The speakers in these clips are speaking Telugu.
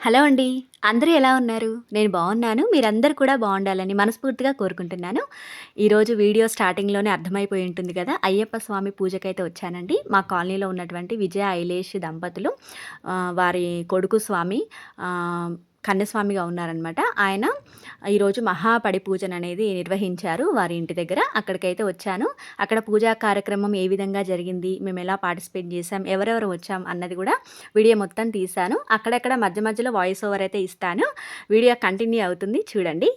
హలో అండి. అందరూ ఎలా ఉన్నారు? నేను బాగున్నాను మీరందరూ కూడా బాగుండాలని మనస్ఫూర్తిగా కోరుకుంటున్నాను. ఈరోజు వీడియో స్టార్టింగ్‌లోనే అర్థమైపోయి ఉంటుంది కదా! అయ్యప్ప స్వామి పూజకైతే వచ్చానండి. మా కాలనీలో ఉన్నటువంటి విజయ, ఐలేష్ దంపతులు వారి కొడుకు స్వామి కన్యస్వామిగా ఉన్నారనమాట. ఆయన ఈరోజు మహాపడి పూజన అనేది నిర్వహించారు వారి ఇంటి దగ్గర. అక్కడికైతే వచ్చాను. అక్కడ పూజా కార్యక్రమం ఏ విధంగా జరిగింది, మేము ఎలా పార్టిసిపేట్ చేశాం, ఎవరెవరు వచ్చాం అన్నది కూడా వీడియో మొత్తం తీశాను. అక్కడక్కడ మధ్య మధ్యలో వాయిస్ ఓవర్ అయితే ఇస్తాను. వీడియో కంటిన్యూ అవుతుంది చూడండి.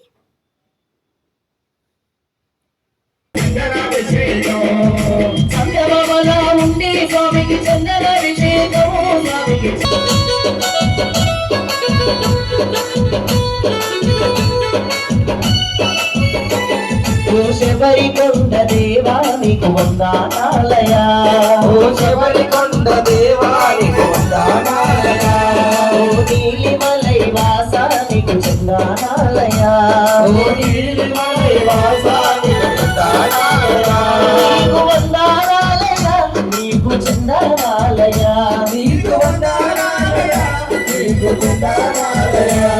చందమామలా ఉండే స్వామికి శబరి కొండ దేవా నీకు వందానాలయా ఓ శబరి కొండ దేవానికి వందనాలయా. ఓ నీలిమలై వాస నీకు చందానాలయా ఓ నీలిమలై వందనాలయా. నీకు వందనాలయా.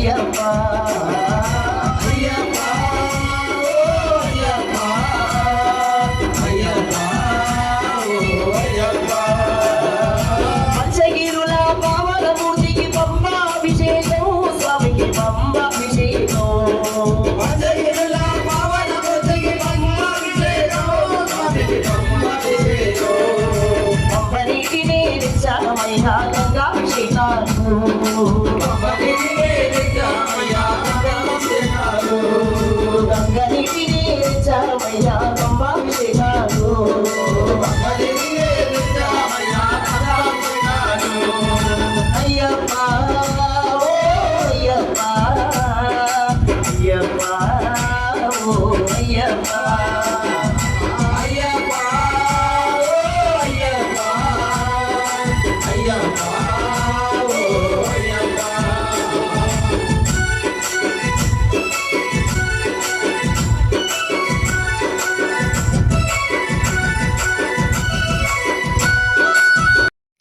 అయ్యప్ప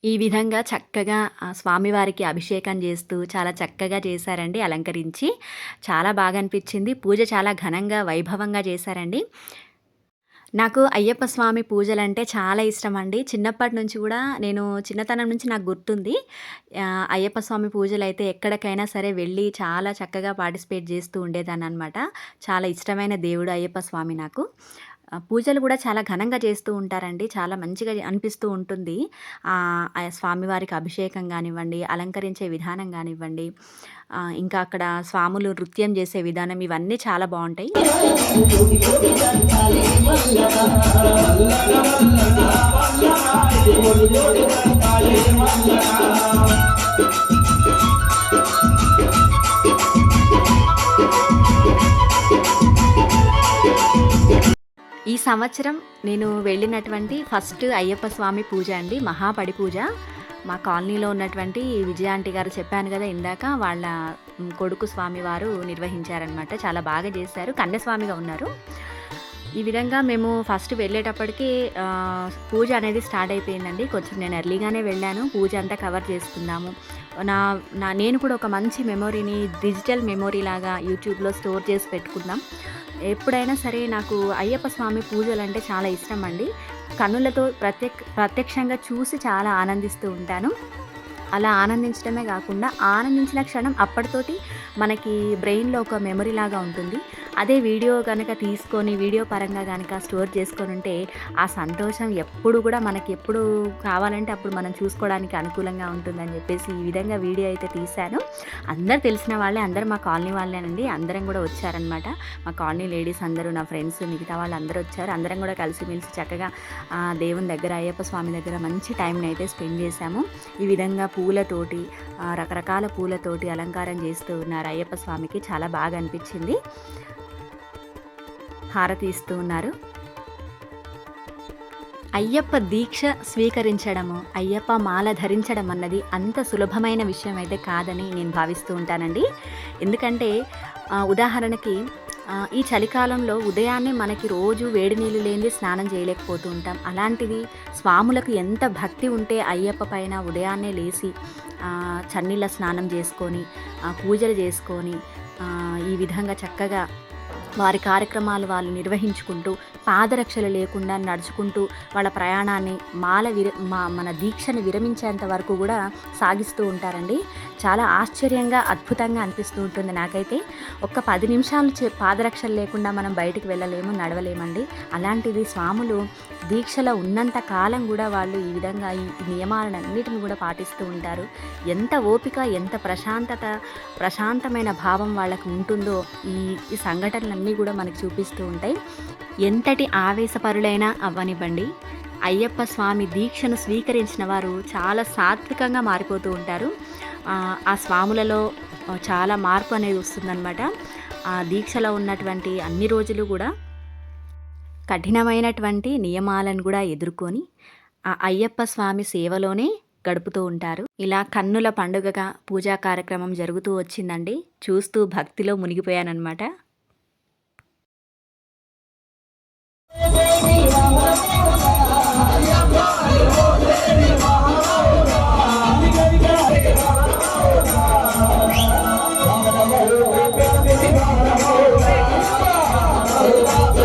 ఈ విధంగా చక్కగా స్వామివారికి అభిషేకం చేస్తూ చాలా చక్కగా చేశారండి అలంకరించి. చాలా బాగా అనిపించింది. పూజ చాలా ఘనంగా, వైభవంగా చేశారండి. నాకు అయ్యప్ప స్వామి పూజలంటే చాలా ఇష్టం అండి చిన్నప్పటి నుంచి కూడా నేను చిన్నతనం నుంచి నాకు గుర్తుంది. అయ్యప్ప స్వామి పూజలు అయితే ఎక్కడికైనా సరే వెళ్ళి చాలా చక్కగా పార్టిసిపేట్ చేస్తూ ఉండేదాన్ని అనమాట చాలా ఇష్టమైన దేవుడు అయ్యప్ప స్వామి నాకు. పూజలు కూడా చాలా ఘనంగా చేస్తూ ఉంటారండి. చాలా మంచిగా అనిపిస్తూ ఉంటుంది. ఆ స్వామివారికి అభిషేకం కానివ్వండి అలంకరించే విధానం కానివ్వండి ఇంకా అక్కడ స్వాములు నృత్యం చేసే విధానం ఇవన్నీ చాలా బావుంటాయి. ఈ సంవత్సరం నేను వెళ్ళినటువంటి ఫస్ట్ అయ్యప్ప స్వామి పూజ అండి. మహాపడి పూజ. మా కాలనీలో ఉన్నటువంటి విజయ ఆంటీ గారు చెప్పాను కదా ఇందాక వాళ్ళ కొడుకు స్వామివారు నిర్వహించారనమాట. చాలా బాగా చేశారు. కన్యస్వామిగా ఉన్నారు. ఈ విధంగా మేము ఫస్ట్ వెళ్ళేటప్పటికి పూజ అనేది స్టార్ట్ అయిపోయిందండి. కొంచెం నేను ఎర్లీగానే వెళ్ళాను. పూజ అంతా కవర్ చేసుకుందాము. నా నా నేను కూడా ఒక మంచి మెమొరీని డిజిటల్ మెమొరీ లాగా యూట్యూబ్‌లో స్టోర్ చేసి పెట్టుకుందాం. ఎప్పుడైనా సరే నాకు అయ్యప్ప స్వామి పూజలంటే చాలా ఇష్టం అండి కన్నులతో ప్రత్యక్ ప్రత్యక్షంగా చూసి చాలా ఆనందిస్తూ ఉంటాను. అలా ఆనందించడమే కాకుండా ఆనందించిన క్షణం అప్పటితోటి మనకి బ్రెయిన్‌లో ఒక మెమొరీ లాగా ఉంటుంది. అదే వీడియో కనుక తీసుకొని వీడియో పరంగా కనుక స్టోర్ చేసుకొని ఉంటే ఆ సంతోషం ఎప్పుడు కూడా మనకి ఎప్పుడు కావాలంటే అప్పుడు మనం చూసుకోవడానికి అనుకూలంగా ఉంటుందని చెప్పేసి ఈ విధంగా వీడియో అయితే తీశాను. అందరు తెలిసిన వాళ్ళే అందరు మా కాలనీ వాళ్ళేనండి. అందరం కూడా వచ్చారనమాట మా కాలనీ లేడీస్ అందరూ నా ఫ్రెండ్స్ మిగతా వాళ్ళు అందరూ వచ్చారు. అందరం కూడా కలిసిమెలిసి చక్కగా దేవుని దగ్గర అయ్యప్ప స్వామి దగ్గర మంచి టైంని అయితే స్పెండ్ చేశాము. ఈ విధంగా పూలతోటి రకరకాల పూలతోటి అలంకారం చేస్తూ ఉన్నారు అయ్యప్ప స్వామికి. చాలా బాగా అనిపించింది. హారతి ఇస్తూ ఉన్నారు. అయ్యప్ప దీక్ష స్వీకరించడము అయ్యప్ప మాల ధరించడం అన్నది అంత సులభమైన విషయం అయితే కాదని నేను భావిస్తూ ఉంటానండి. ఎందుకంటే ఉదాహరణకి ఈ చలికాలంలో ఉదయాన్నే మనకి రోజు వేడి నీళ్ళు లేనిది స్నానం చేయలేకపోతూ ఉంటాం. అలాంటిది స్వాములకు ఎంత భక్తి ఉంటే అయ్యప్ప పైన ఉదయాన్నే లేచి చన్నీళ్ళ స్నానం చేసుకొని పూజలు చేసుకొని ఈ విధంగా చక్కగా వారి కార్యక్రమాలు వాళ్ళు నిర్వహించుకుంటూ పాదరక్షలు లేకుండా నడుచుకుంటూ వాళ్ళ ప్రయాణాన్ని మాల విర మా మన దీక్షని విరమించేంత వరకు కూడా సాగిస్తూ ఉంటారండి. చాలా ఆశ్చర్యంగా అద్భుతంగా అనిపిస్తూ ఉంటుంది. నాకైతే ఒక్క పది నిమిషాలు చే పాదరక్షలు లేకుండా మనం బయటికి వెళ్ళలేము నడవలేమండి. అలాంటిది స్వాములు దీక్షలో ఉన్నంత కాలం కూడా వాళ్ళు ఈ విధంగా ఈ నియమాలన్నిటిని కూడా పాటిస్తూ ఉంటారు. ఎంత ఓపిక ఎంత ప్రశాంతత ప్రశాంతమైన భావం వాళ్ళకు ఉంటుందో ఈ ఈ సంఘటనలన్నీ కూడా మనకు చూపిస్తూ ఉంటాయి. ఎంతటి ఆవేశపరులైనా అవ్వనివ్వండి. అయ్యప్ప స్వామి దీక్షను స్వీకరించిన వారు చాలా సాత్వికంగా మారిపోతూ ఉంటారు. ఆ, స్వాములలో చాలా మార్పు అనేది వస్తుందన్నమాట. ఆ దీక్షలో ఉన్నటువంటి అన్ని రోజులు కూడా కఠినమైనటువంటి నియమాలను కూడా ఎదుర్కొని ఆ అయ్యప్ప స్వామి సేవలోనే గడుపుతూ ఉంటారు. ఇలా కన్నుల పండుగగా పూజా కార్యక్రమం జరుగుతూ వచ్చిందండి. చూస్తూ భక్తిలో మునిగిపోయానన్నమాట. Yeah,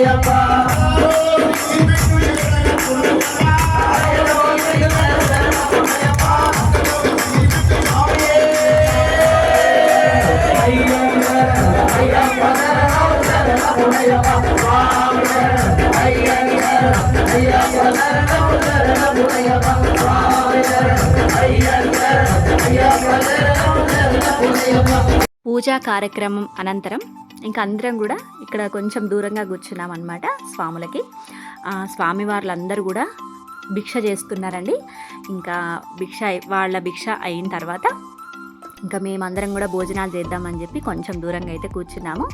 శరణం అయ్యప్ప పూజా కార్యక్రమం అనంతరం ఇంకా అందరం కూడా ఇక్కడ కొంచెం దూరంగా కూర్చున్నాం అనమాట స్వాములకి. ఆ, స్వామివార్లందరూ కూడా భిక్ష చేస్తున్నారండి. ఇంకా భిక్ష వాళ్ళ భిక్ష అయిన తర్వాత ఇంకా మేమందరం కూడా భోజనాలు చేద్దామని చెప్పి కొంచెం దూరంగా అయితే కూర్చున్నాము.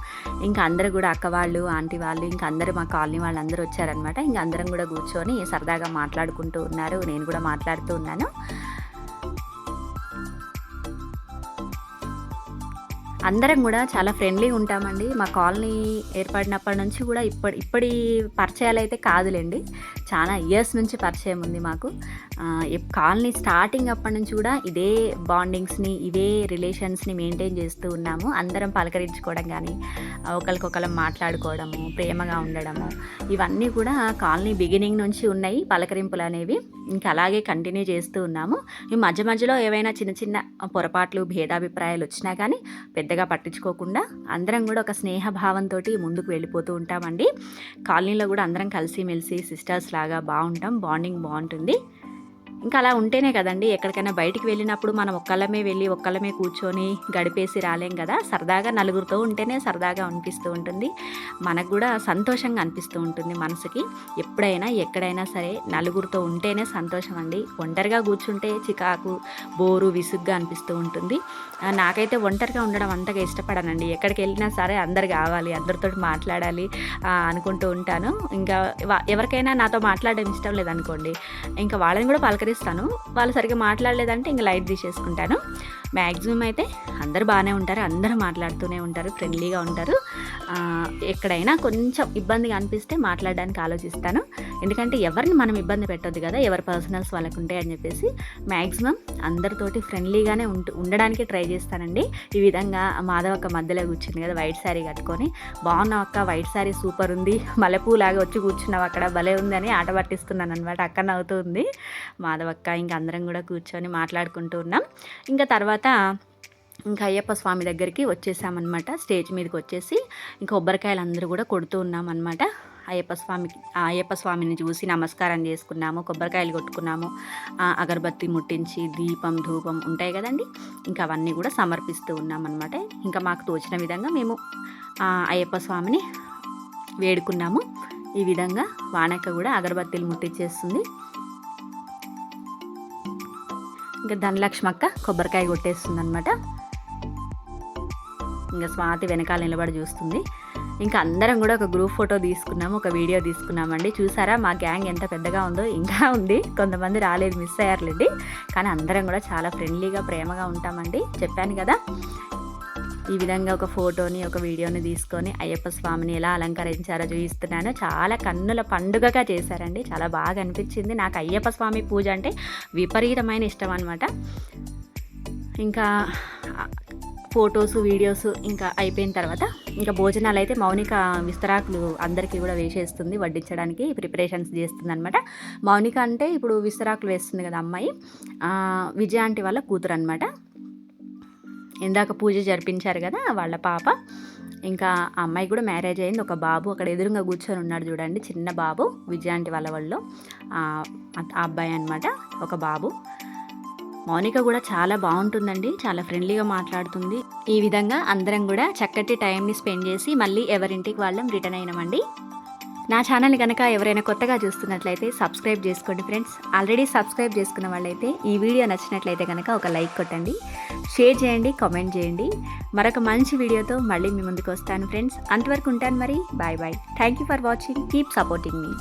ఇంకా అందరూ కూడా అక్క వాళ్ళు ఆంటీ వాళ్ళు ఇంకా అందరూ మా కాలనీ వాళ్ళు అందరూ వచ్చారనమాట ఇంకా అందరం కూడా కూర్చొని సరదాగా మాట్లాడుకుంటూ ఉన్నారు. నేను కూడా మాట్లాడుతూ ఉన్నాను. అందరం కూడా చాలా ఫ్రెండ్లీ ఉంటామండి. మా కాలనీ ఏర్పడినప్పటి నుంచి కూడా ఇప్పటి ఇప్పటి పరిచయాలు అయితే కాదులేండి. చాలా ఇయర్స్ నుంచి పరిచయం ఉంది మాకు. కాలనీ స్టార్టింగ్ అప్పటి నుంచి కూడా ఇదే బాండింగ్స్ని ఇవే రిలేషన్స్ని మెయింటైన్ చేస్తూ ఉన్నాము. అందరం పలకరించుకోవడం కానీ ఒకరికొకరం మాట్లాడుకోవడము ప్రేమగా ఉండడము ఇవన్నీ కూడా కాలనీ బిగినింగ్ నుంచి ఉన్నాయి పలకరింపులు అనేవి. ఇంకా అలాగే కంటిన్యూ చేస్తూ ఉన్నాము. ఈ మధ్య మధ్యలో ఏవైనా చిన్న చిన్న పొరపాట్లు భేదాభిప్రాయాలు వచ్చినా కానీ పెద్దగా పట్టించుకోకుండా అందరం కూడా ఒక స్నేహభావంతో ముందుకు వెళ్ళిపోతూ ఉంటామండి. కాలనీలో కూడా అందరం కలిసిమెలిసి సిస్టర్స్ లాగా బాగుంటాం. బాండింగ్ బాగుంటుంది. ఇంకా అలా ఉంటేనే కదండి ఎక్కడికైనా బయటికి వెళ్ళినప్పుడు మనం ఒక్కళ్ళమే వెళ్ళి ఒక్కళ్ళమే కూర్చొని గడిపేసి రాలేం కదా? సరదాగా నలుగురితో ఉంటేనే సరదాగా అనిపిస్తూ ఉంటుంది. మనకు కూడా సంతోషంగా అనిపిస్తూ ఉంటుంది మనసుకి. ఎప్పుడైనా ఎక్కడైనా సరే నలుగురితో ఉంటేనే సంతోషం అండి ఒంటరిగా కూర్చుంటే చికాకు బోరు విసుగ్గా అనిపిస్తూ ఉంటుంది. నాకైతే ఒంటరిగా ఉండడం అంతగా ఇష్టపడనండి. ఎక్కడికి వెళ్ళినా సరే అందరు కావాలి అందరితో మాట్లాడాలి అనుకుంటూ ఉంటాను. ఇంకా ఎవరికైనా నాతో మాట్లాడడం ఇష్టం లేదనుకోండి ఇంకా వాళ్ళని కూడా పలకరిస్తాను వాళ్ళు సరిగ్గా మాట్లాడలేదంటే ఇంకా లైట్ తీసేసుకుంటాను. మ్యాక్సిమం అయితే అందరు బాగానే ఉంటారు. అందరూ మాట్లాడుతూనే ఉంటారు. ఫ్రెండ్లీగా ఉంటారు. ఎక్కడైనా కొంచెం ఇబ్బందిగా అనిపిస్తే మాట్లాడడానికి ఆలోచిస్తాను. ఎందుకంటే ఎవరిని మనం ఇబ్బంది పెట్టొద్దు కదా ఎవరి పర్సనల్స్ వాళ్ళకు ఉంటాయి అని చెప్పేసి మ్యాక్సిమం అందరితోటి ఫ్రెండ్లీగానే ఉంటూ ఉండడానికి ట్రై చేస్తానండి. ఈ విధంగా మాధవక్క మధ్యలో కూర్చుంది కదా వైట్ శారీ కట్టుకొని. బాగున్నావు అక్క వైట్ శారీ సూపర్ ఉంది. మల్లెపూలాగా వచ్చి కూర్చున్నావు అక్కడ భలే ఉందని ఆట పట్టిస్తున్నాను అనమాట అక్క నవ్వుతుంది మాధవక్క ఇంకా అందరం కూడా కూర్చొని మాట్లాడుకుంటూ ఉన్నాం. ఇంకా తర్వాత ఇంకా అయ్యప్ప స్వామి దగ్గరికి వచ్చేసామన్నమాట. స్టేజ్ మీదకి వచ్చేసి ఇంకా కొబ్బరికాయలు అందరూ కూడా కొడుతూ ఉన్నాం అనమాట అయ్యప్ప స్వామికి అయ్యప్ప స్వామిని చూసి నమస్కారం చేసుకున్నాము కొబ్బరికాయలు కొట్టుకున్నాము. అగరబత్తి ముట్టించి దీపం ధూపం ఉంటాయి కదండి? ఇంకా అవన్నీ కూడా సమర్పిస్తూ ఉన్నాం అనమాట ఇంకా మాకు తోచిన విధంగా మేము అయ్యప్ప స్వామిని వేడుకున్నాము. ఈ విధంగా వానక్క కూడా అగరబత్తీలు ముట్టించేస్తుంది ఇంకా ధనలక్ష్మక్క కొబ్బరికాయ కొట్టేస్తుంది అనమాట ఇంకా స్వాతి వెనకాల నిలబడి చూస్తుంది. ఇంకా అందరం కూడా ఒక గ్రూప్ ఫోటో తీసుకున్నాము ఒక వీడియో తీసుకున్నామండి. చూసారా మా గ్యాంగ్ ఎంత పెద్దగా ఉందో ఇంకా ఉంది. కొంతమంది రాలేదు మిస్ అయ్యారులేండి. కానీ అందరం కూడా చాలా ఫ్రెండ్లీగా ప్రేమగా ఉంటామండి. చెప్పాను కదా ఈ విధంగా ఒక ఫోటోని ఒక వీడియోని తీసుకొని అయ్యప్ప స్వామిని ఎలా అలంకరించారో చూపిస్తున్నాను. చాలా కన్నుల పండుగగా చేశారండి. చాలా బాగా అనిపించింది. నాకు అయ్యప్ప స్వామి పూజ అంటే విపరీతమైన ఇష్టం అనమాట ఇంకా ఫొటోస్ వీడియోస్ ఇంకా అయిపోయిన తర్వాత ఇంకా భోజనాలు అయితే మౌనిక విస్తరాకులు అందరికీ కూడా వేసేస్తుంది వడ్డించడానికి ప్రిపరేషన్స్ చేస్తుంది అనమాట మౌనిక అంటే ఇప్పుడు విస్తరాకులు వేస్తుంది కదా అమ్మాయి. విజయాంటి విజయ వాళ్ళ కూతురు అనమాట ఇందాక పూజ జరిపించారు కదా వాళ్ళ పాప. ఇంకా అమ్మాయి కూడా మ్యారేజ్ అయింది. ఒక బాబు అక్కడ ఎదురుగా కూర్చొని ఉన్నాడు చూడండి చిన్న బాబు విజయాంటి వాళ్ళ వాళ్ళు. ఆ అబ్బాయి అనమాట ఒక బాబు. మౌనిక కూడా చాలా బాగుంటుందండి. చాలా ఫ్రెండ్లీగా మాట్లాడుతుంది. ఈ విధంగా అందరం కూడా చక్కటి టైంని స్పెండ్ చేసి మళ్ళీ ఎవరింటికి వాళ్ళం రిటర్న్ అయినామండి. నా ఛానల్ కనుక ఎవరైనా కొత్తగా చూస్తున్నట్లయితే సబ్స్క్రైబ్ చేసుకోండి ఫ్రెండ్స్ ఆల్రెడీ సబ్స్క్రైబ్ చేసుకున్న వాళ్ళైతే ఈ వీడియో నచ్చినట్లయితే కనుక ఒక లైక్ కొట్టండి. షేర్ చేయండి కామెంట్ చేయండి. మరొక మంచి వీడియోతో మళ్ళీ మీ ముందుకు వస్తాను ఫ్రెండ్స్ అంతవరకు ఉంటాను మరి. Bye bye thank you for watching keep supporting me